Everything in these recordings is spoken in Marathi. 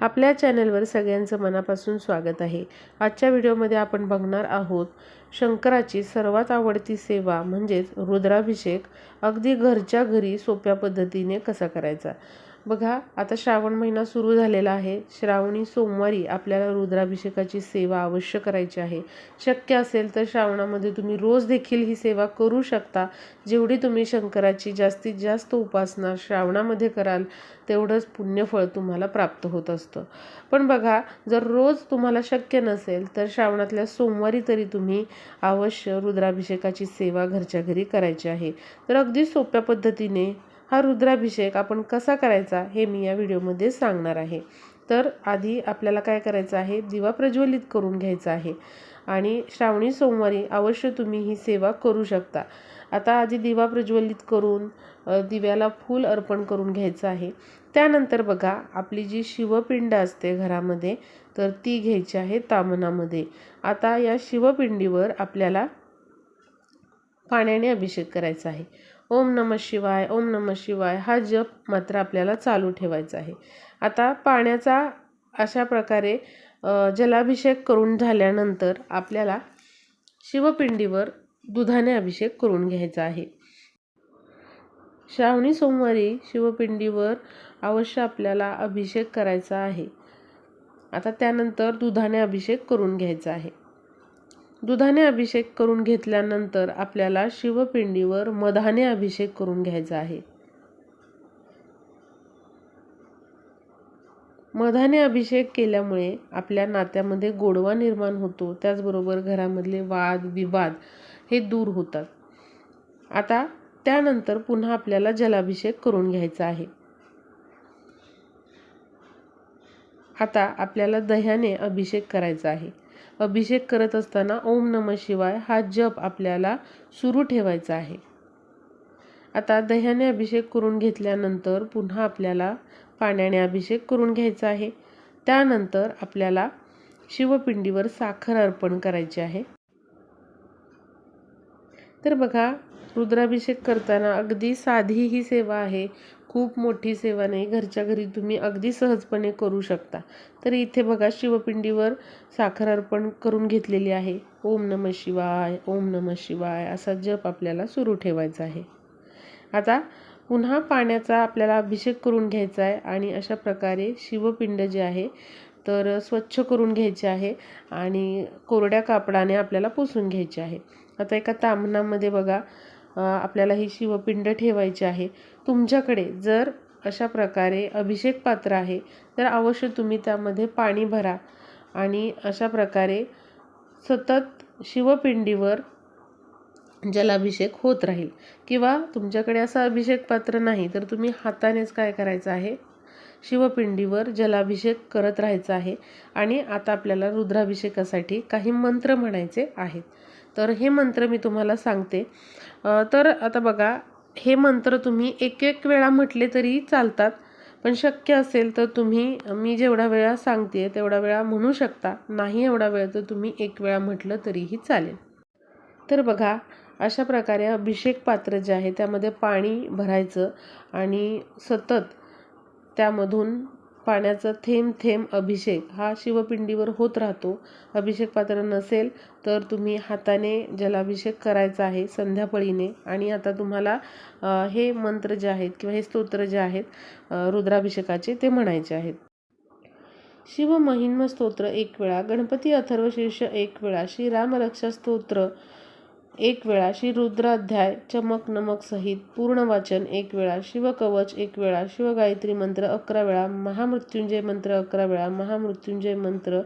आपल्या चॅनलवर सगळ्यांचं मनापासून स्वागत आहे. आजच्या व्हिडिओमध्ये आपण बघणार आहोत शंकराची सर्वात आवडती सेवा म्हणजेच रुद्राभिषेक अगदी घरच्या घरी सोप्या पद्धतीने कसा करायचा? बघा आता श्रावण महिना सुरू झालेला आहे. श्रावणी सोमवारी आपल्याला रुद्राभिषेकाची सेवा अवश्य करायची आहे. शक्य असेल तर श्रावणामध्ये तुम्ही रोज देखील ही सेवा करू शकता. जेवढी तुम्ही शंकराची जास्तीत जास्त उपासना श्रावणामध्ये कराल तेवढंच पुण्यफळ तुम्हाला प्राप्त होत असतं. पण बघा जर रोज तुम्हाला शक्य नसेल तर श्रावणातल्या सोमवारी तरी तुम्ही अवश्य रुद्राभिषेकाची सेवा घरच्या घरी करायची आहे. तर अगदी सोप्या पद्धतीने हा रुद्राभिषेक आपण कसा करायचा हे मी या व्हिडिओमध्ये सांगणार आहे. तर आधी आपल्याला काय करायचं आहे? दिवा प्रज्वलित करून घ्यायचा आहे. आणि श्रावणी सोमवारी अवश्य तुम्ही ही सेवा करू शकता. आता आधी दिवा प्रज्वलित करून दिव्याला फूल अर्पण करून घ्यायचं आहे. त्यानंतर बघा आपली जी शिवपिंड असते घरामध्ये तर ती घ्यायची आहे तामनामध्ये. आता या शिवपिंडीवर आपल्याला पाण्याने अभिषेक करायचा आहे. ओम नम शिवाय ओम नम शिवाय हा जप मात्र आपल्याला चालू ठेवायचा आहे. आता पाण्याचा अशा प्रकारे जलाभिषेक करून झाल्यानंतर आपल्याला शिवपिंडीवर दुधाने अभिषेक करून घ्यायचा आहे. श्रावणी सोमवारी शिवपिंडीवर अवश्य आपल्याला अभिषेक करायचा आहे. आता त्यानंतर दुधाने अभिषेक करून घ्यायचा आहे. दुधाने अभिषेक करून घेतल्यानंतर आपल्याला शिवपिंडीवर मधाने अभिषेक करून घ्यायचा आहे. मधाने अभिषेक केल्यामुळे आपल्या नात्यामध्ये गोडवा निर्माण होतो. त्याचबरोबर घरामधले वाद विवाद हे दूर होतात. आता त्यानंतर पुन्हा आपल्याला जलाभिषेक करून घ्यायचा आहे. आता आपल्याला दह्याने अभिषेक करायचा आहे. अभिषेक करत असताना ओम नम शिवाय हा जप आपल्याला सुरू ठेवायचा आहे. आता दह्याने अभिषेक करून घेतल्यानंतर पुन्हा आपल्याला पाण्याने अभिषेक करून घ्यायचा आहे. त्यानंतर आपल्याला शिवपिंडीवर साखर अर्पण करायची आहे. तर बघा रुद्राभिषेक करताना अगदी साधी ही सेवा आहे. खूप मोठी सेवा नाही. घरच्या घरी तुम्ही अगदी सहजपणे करू शकता. तर इथे बघा शिवपिंडीवर साखर अर्पण करून घेतलेली आहे. ओम नम शिवाय ओम नम शिवाय असा जप आपल्याला सुरू ठेवायचा आहे. आता पुन्हा पाण्याचा आपल्याला अभिषेक करून घ्यायचा आहे आणि अशा प्रकारे शिवपिंड जे आहे तर स्वच्छ करून घ्यायचे आहे आणि कोरड्या कापडाने आपल्याला पुसून घ्यायचे आहे. आता एका तांबणामध्ये बघा आपल्याला ही शिवपिंड ठेवायची आहे. तुमच्याकडे जर अशा प्रकारे अभिषेक पात्र आहे तर अवश्य तुम्ही त्यामध्ये पाणी भरा आणि अशा प्रकारे सतत शिवपिंडीवर जलाभिषेक होत राहील. किंवा तुमच्याकडे असं अभिषेक पात्र नाही तर तुम्ही हातानेच काय करायचं आहे? शिवपिंडीवर जलाभिषेक करत राहायचं आहे आणि आता आपल्याला रुद्राभिषेकासाठी काही मंत्र म्हणायचे आहेत. तर हे मंत्र मी तुम्हाला सांगते. तर आता बघा हे मंत्र तुम्ही एक एक वेळा म्हटले तरी चालतात. पण शक्य असेल तर तुम्ही मी जेवढा वेळा सांगते तेवढा वेळा म्हणू शकता. नाही एवढा वेळ तर तुम्ही एक वेळा म्हटलं तरीही चालेल. तर बघा अशा प्रकारे अभिषेक पात्र जे आहे त्यामध्ये पाणी भरायचं आणि सतत त्यामधून पाण्याचा थेंब थेंब अभिषेक हा शिवपिंडीवर होत राहतो. अभिषेक पात्र नसेल तर तुम्ही हाताने जलाभिषेक करायचा आहे संध्यापळीने आणि आता तुम्हाला हे मंत्र जे आहेत किंवा हे स्तोत्र जे आहेत रुद्राभिषेकाचे ते म्हणायचे आहेत. शिव महिन्म स्तोत्र एक वेळा गणपती अथर्व शीर्ष एक वेळा श्रीरामरक्षा स्तोत्र एक वेळा श्री रुद्राध्याय चमक नमक सहित पूर्ण वाचन एक वेळा शिवकवच एक वेळा शिवगायत्री मंत्र अकरा वेळा महामृत्युंजय मंत्र अकरा वेळा महामृत्युंजय मंत्र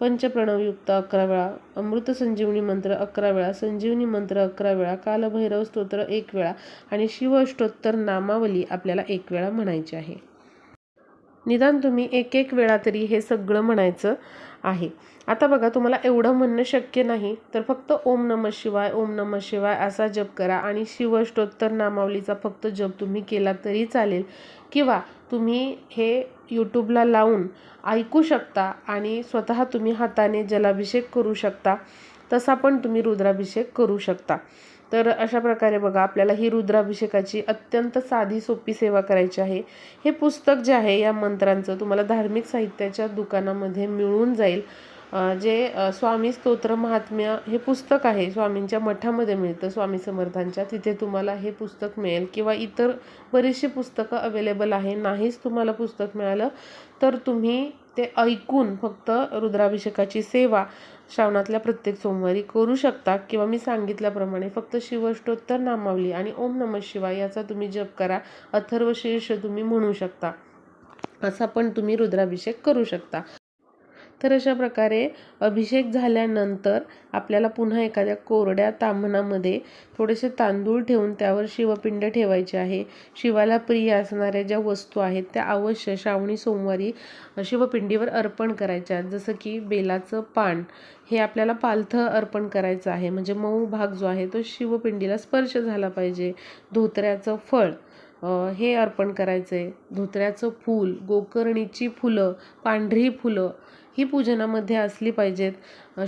पंचप्रणवयुक्त अकरा वेळा अमृत संजीवनी मंत्र अकरा वेळा संजीवनी मंत्र अकरा वेळा कालभैरव स्तोत्र एक वेळा आणि शिवअष्टोत्तर नामावली आपल्याला एक वेळा म्हणायची आहे. निदान तुम्ही एक एक वेळा तरी हे सगळं म्हणायचं आहे. आता बघा तुम्हाला एवढं म्हणणं शक्य नाही तर फक्त ओम नम शिवाय ओम नम शिवाय असा जप करा आणि शिवष्टोत्तर नामावलीचा फक्त जप तुम्ही केला तरी चालेल. किंवा तुम्ही हे यूट्यूबला लावून ऐकू शकता आणि स्वतः तुम्ही हाताने जलाभिषेक करू शकता तसा पण तुम्ही रुद्राभिषेक करू शकता. तर अशा प्रकारे बघा आपल्याला ही रुद्राभिषेकाची अत्यंत साधी सोपी सेवा करायची आहे. हे पुस्तक जे आहे या मंत्रांचं तुम्हाला धार्मिक साहित्याच्या दुकानामध्ये मिळून जाईल. जे स्वामी स्तोत्र महात्म्य हे पुस्तक आहे स्वामींच्या मठामध्ये मिळतं स्वामी समर्थांच्या. तिथे तुम्हाला हे पुस्तक मिळेल किंवा इतर बरीचशी पुस्तकं अवेलेबल आहे नाहीच तुम्हाला पुस्तक मिळालं तर तुम्ही ते ऐकून फक्त रुद्राभिषेकाची सेवा श्रावणातल्या प्रत्येक सोमवारी करू शकता किंवा मी सांगितल्याप्रमाणे फक्त शिवष्टोत्तर नामावली आणि ओम नमः शिवाय याचा तुम्ही जप करा अथर्व शीर्ष तुम्ही म्हणू शकता. असा पण तुम्ही रुद्राभिषेक करू शकता. तर अशा प्रकारे अभिषेक झाल्यानंतर आपल्याला पुन्हा एखाद्या कोरड्या तांबणामध्ये थोडेसे तांदूळ ठेवून त्यावर शिवपिंड ठेवायचे आहे. शिवाला प्रिय असणाऱ्या ज्या वस्तू आहेत त्या अवश्य श्रावणी सोमवारी शिवपिंडीवर अर्पण करायच्या जसं की बेलाचं पान हे आपल्याला पालथं अर्पण करायचं आहे. म्हणजे मऊ भाग जो आहे तो शिवपिंडीला स्पर्श झाला पाहिजे. धोत्र्याचं फळ हे अर्पण करायचं आहे धोत्र्याचं फूल गोकर्णीची फुलं पांढरी फुलं ही पूजनामध्ये असली पाहिजेत.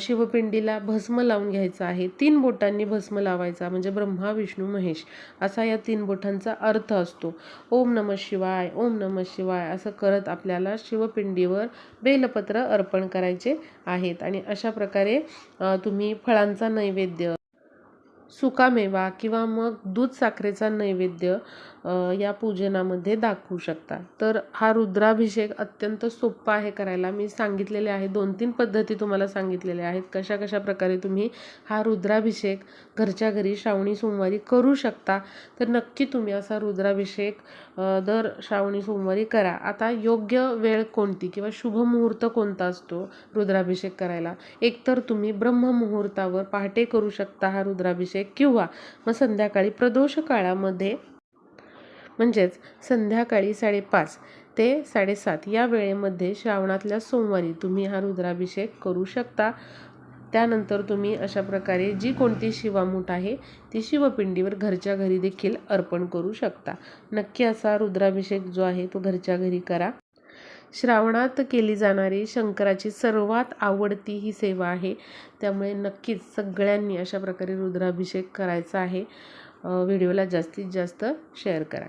शिवपिंडीला भस्म लावून घ्यायचं आहे. तीन बोटांनी भस्म लावायचा म्हणजे ब्रह्मा विष्णू महेश असा या तीन बोटांचा अर्थ असतो. ओम नम शिवाय ओम नम शिवाय असं करत आपल्याला शिवपिंडीवर बेलपत्र अर्पण करायचे आहेत. आणि अशा प्रकारे तुम्ही फळांचा नैवेद्य सुकामेवा किंवा मग दूध साखरेचा नैवेद्य या पूजनामध्ये दाखवू शकता. तर हा रुद्राभिषेक अत्यंत सोपा आहे करायला. मी सांगितलेले आहे दोन तीन पद्धती तुम्हाला सांगितलेल्या आहेत. कशा कशा प्रकारे तुम्ही हा रुद्राभिषेक घरच्या घरी श्रावणी सोमवारी करू शकता. तर नक्की तुम्ही असा रुद्राभिषेक दर श्रावणी सोमवारी करा. आता योग्य वेळ कोणती किंवा शुभ मुहूर्त कोणता असतो रुद्राभिषेक करायला? एकतर तुम्ही ब्रह्ममुहूर्तावर पहाटे करू शकता हा रुद्राभिषेक किंवा मग संध्याकाळी प्रदोष काळामध्ये म्हणजेच संध्याकाळी साडेपाच ते साडेसात या वेळेमध्ये श्रावणातल्या सोमवारी तुम्ही हा रुद्राभिषेक करू शकता. त्यानंतर तुम्ही अशा प्रकारे जी कोणती शिवामूठ आहे ती शिवपिंडीवर घरच्या घरी देखील अर्पण करू शकता. नक्की असा रुद्राभिषेक जो आहे तो घरच्या घरी करा. श्रावणात केली जाणारी शंकराची सर्वात आवडती ही सेवा आहे. त्यामुळे नक्कीच सगळ्यांनी अशा प्रकारे रुद्राभिषेक करायचा आहे. व्हिडिओला जास्तीत जास्त शेअर करा.